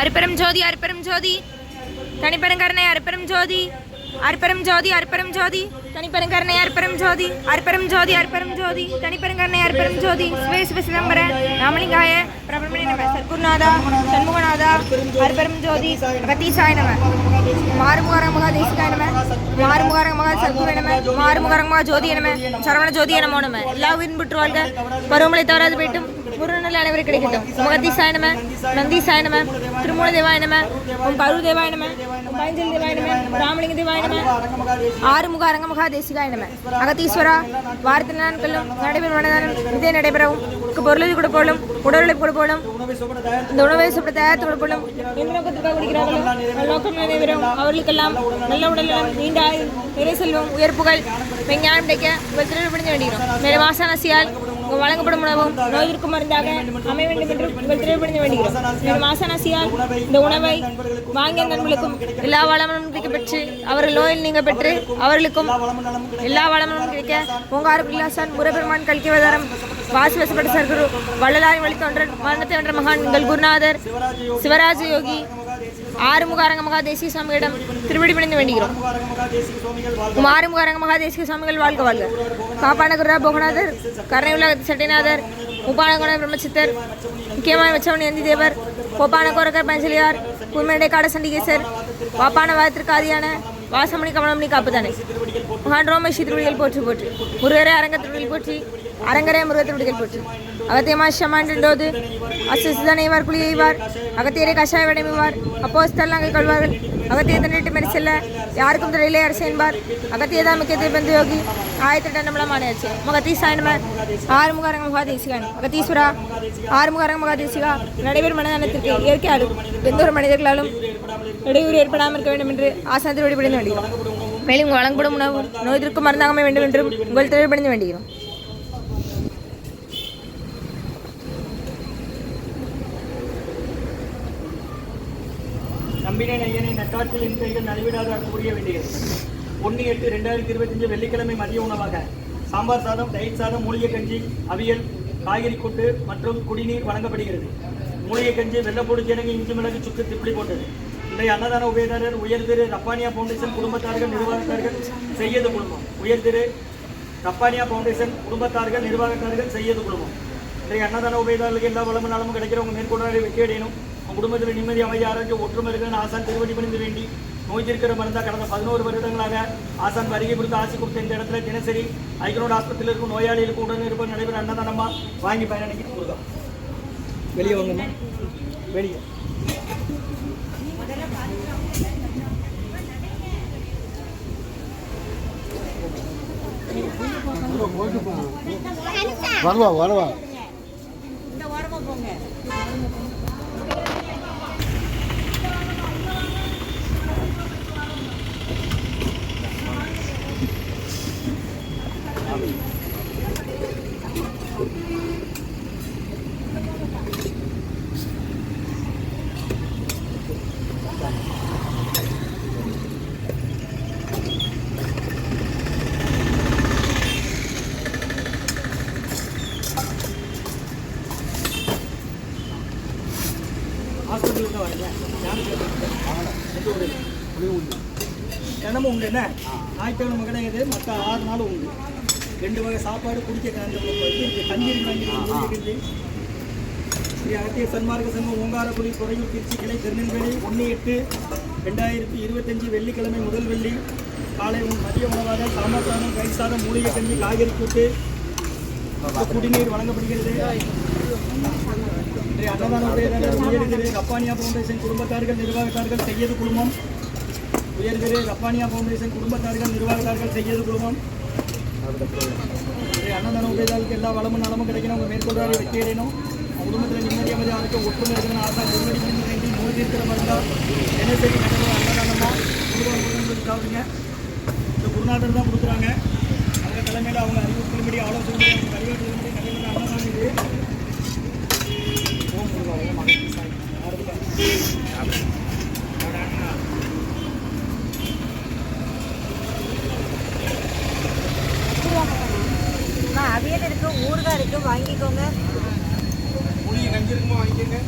அருப்பெரும் ஜோதி அருப்பெரும் ஜோதி. தனிப்பெருங்கருணை அருப்பெரும் ஜோதி. அருப்பெரும் ஜோதி அருப்பெரும் ஜோதி. தனிப்பெருங்கருணை அருப்பெரும் ஜோதி. அருப்பெரும் ஜோதி அருப்பெரும் ஜோதி. தனிப்பெருங்கருணை அருப்பெரும் ஜோதி. சிவே சிவ சிதம்பர ராமலிங்காய பிரபலமணி நம சர்க்குருநாதா சண்முகநாதா அருப்பெரும் ஜோதி பத்தீசாய நம. மாறுமுகாரங்க தேசிகாய நம. மாறுமுகாரங்க மகா சர்க்குரு நம. ஜோதி நம. சரவண ஜோதி நமோ நம. எல்லா உயிரும் பெற்று வாழ்க. பருவமழை தவறாது போயிட்டும். குருநல் அனைவரும் கிடைக்கட்டும் முகத்தீசாய நம நந்தீசாய நம திருமூல தேவாய நம உம் கரு தேவாய நம உம் பைஞ்சல் தேவாய நம ராமலிங்க தேவாய நம ஆறுமுக அரங்கமுகா தேசிகாய நம. அகத்தீஸ்வரா வாரத்தில் நாட்களும் நடைபெறும் மனதானம் இதே நடைபெறவும் பொருளை கொடுப்போலும் உடலுழைப்பு கொடுப்போலும் இந்த உணவை சாப்பிட தயாரித்து கொடுப்போலும் எந்த நோக்கத்திற்காக குடிக்கிறார்களோ அந்த நோக்கம் நிறைவேறும் அவர்களுக்கெல்லாம் நல்ல உடல்நலம் நீண்ட ஆயுள் நிறை செல்வம் உயர்ப்புகள் விஞ்ஞானம் கிடைக்க உங்கள் திருவிழி வேண்டுகிறோம் மேலும் வாசனசியால் உங்கள் வழங்கப்படும் உணவும் நோய்க்கு மருந்தாக அமைய வேண்டும் என்று உங்கள் திருவிழி வேண்டுகிறோம். மாசனாசியால் இந்த உணவை வாங்கிய நண்பர்களுக்கும் எல்லா வளமும் கிடைக்க பெற்று அவர்கள் நோயில் நீங்க பெற்று அவர்களுக்கும் எல்லா வளமும் கிடைக்க பூங்காறு பில்லாசான் முரபெருமான் கல்கிவதாரம் வாசி வசப்பட்ட சர்க்குரு வள்ளலாய் வழித்தொன்றன் மரணத்தை வென்ற மகான் எங்கள் குருநாதர் சிவராஜ யோகி ஆறுமுக அரங்க மகாதேசி சுவாமிகளிடம் திருவடி பணிந்து வேண்டுகிறோம். உம் ஆறுமுக அரங்க மகாதேசிக சுவாமிகள் வாழ்க வாழ்க. காப்பான குருரா போகநாதர் கருணை உலக சட்டிநாதர் உபானகுண பிரம்மச்சித்தர் முக்கியமான வச்சவன் எந்தி தேவர் கோப்பான கோரக்கர் பஞ்சலியார் குருமேடை காட சண்டிகேசர் வாப்பான வாதத்திற்கு ஆதியான வாசமணி கமலமணி காப்புதானே. மகான் ரோமேஷி திருவடிகள் போற்றி போற்றி. முருகரே அரங்க திருவடிகள் போற்றி அரங்கரே முருக திருவடிகள் போற்றி. அகத்தியமா ஷமாண்டோது அசுசிதனைவார் குளியைவார் அகத்தியரை கஷாய வடைமைவார் அப்போஸ்தெல்லாம் நாங்கள் கொள்வார்கள். அகத்திய தண்ணிட்டு மெரிசல்ல யாருக்கும் திரையிலே அரசு என்பார். அகத்தியதா முக்கியத்தை பந்து யோகி ஆயிரத்தி ரெண்டு ஆச்சு முகத்தி சாயனம ஆறுமுகாரங்க மகாதேசிகான். அகத்தீஸ்வரா ஆறுமுகாரங்க மகாதேசிகா நடைபெறும் மனதானத்திற்கு இயற்கை ஆளும் எந்த ஒரு மனிதர்களாலும் இடையூறு ஏற்படாமல் இருக்க வேண்டும் என்று ஆசானத்தில் வழிபடுத்த வேண்டுகிறோம் மேலும் வழங்கப்படும் உணவு நோய்திற்கு மருந்தாகமே வேண்டும் என்றும் உங்கள் தெளிவுபடுத்த வேண்டுகிறோம் நம்பினை ஐயனை நட்டாற்றில் என் கைகள் அது புரிய வேண்டியது. ஒன்று எட்டு ரெண்டாயிரத்தி இருபத்தஞ்சு வெள்ளிக்கிழமை மதிய உணவாக. சாம்பார் சாதம் தயிர் சாதம் மூலிகை கஞ்சி அவியல் காய்கறி கூட்டு மற்றும் குடிநீர் வழங்கப்படுகிறது. மூலிகை கஞ்சி வெள்ளப்பூடு ஜனங்க இஞ்சி மிளகு சுக்கு திப்பிடி போட்டது. இன்றைய அன்னதான உபயதாரர் உயர் திரு ரப்பானியா ஃபவுண்டேஷன் குடும்பத்தார்கள் நிர்வாகத்தார்கள் செய்யது குடும்பம் உயர் திரு ரப்பானியா ஃபவுண்டேஷன் குடும்பத்தார்கள் நிர்வாகத்தார்கள் செய்யது குடும்பம் இன்றைய அன்னதான உபயதாரர்களுக்கு எல்லா வளமும் நலமும் கிடைக்கிறவங்க மேற்கொண்டாடி வெற்றி அடையணும். உங்கள் குடும்பத்தில் நிம்மதி அமைதி ஆரோக்கியம் ஒற்றுமை இருக்குன்னு ஆசான் திருவடி பணிந்து வேண்டி நோய் தீர்க்கிற மருந்தா கடந்த பதினோரு வருடங்களாக ஆசான் வருகை கொடுத்து ஆசி கொடுத்த இந்த இடத்துல தினசரி ஐக்கனோட ஆஸ்பத்திரியில் இருக்கும் நோயாளிகளுக்கு உடன் இருப்ப நடைபெற அன்னதானமா வாங்கி பயனடைக்க கொடுക്കാം வெளியே வாங்கம்மா வெளியே. வருவா வருவா. தினமும் உண்டு என்ன? ஞாயிற்றுக்கிழமை கிடையாது மற்ற ஆறு நாளும் உண்டு. ரெண்டு வகை சாப்பாடு குடிக்க அந்த இது ஸ்ரீ அகத்திய சன்மார்க்க சங்கம் ஓங்காரக்குடி துறையூர் திருச்சி கிளை திருநெல்வேலி ஒன்று எட்டு ரெண்டாயிரத்தி இருபத்தஞ்சி வெள்ளிக்கிழமை முதல் வெள்ளி. காலை மதிய உணவாக சாம்பார் சாதம் கை சாதம் மூலிகை கஞ்சி காய்கறி கூட்டு குடிநீர் வழங்கப்படுகிறது. இன்றைய அன்னதான உதயதாரர் உயர்திரு ரப்பானியா ஃபவுண்டேஷன் குடும்பத்தார்கள் நிர்வாகத்தார்கள் செய்யது குழுமம். உயர்திரு ரப்பானியா ஃபவுண்டேஷன் குடும்பத்தார்கள் நிர்வாகத்தார்கள் செய்யது குழுமம். இன்றைய அன்னதான உதயதாரர்களுக்கு எல்லா வளமும் நலமும் கிடைக்கணும். அவங்க மேற்கொள்றாரு வெற்றி அடையணும். அவங்க குடும்பத்தில் நிம்மதியாக அமைதி அவனுக்கு ஒற்றுமை இருக்கணும். ஆசா நிம்மதி வேண்டி நோய் தீர்க்கிற மருந்தா தினசரி நடக்கிற அன்னதானமா? குடும்பம் இந்த குருநாதர் தான் கொடுக்குறாங்க. அவங்க தலைமையில் அவங்க அறிவுறுத்தலும்படி ஆலோசனை அவங்க அறிவுறுத்தலும்படி நடைபெற அன்னதானம் இது ஓம் முருகா ஓம் அகத்தி சாய் ஆரம்பிக்கலாம் அவியல் இருக்கு ஊறுகாய் இருக்கு வாங்கிக்கோங்க. மூலிகை கஞ்சி இருக்குமா வாங்கிக்கோங்க.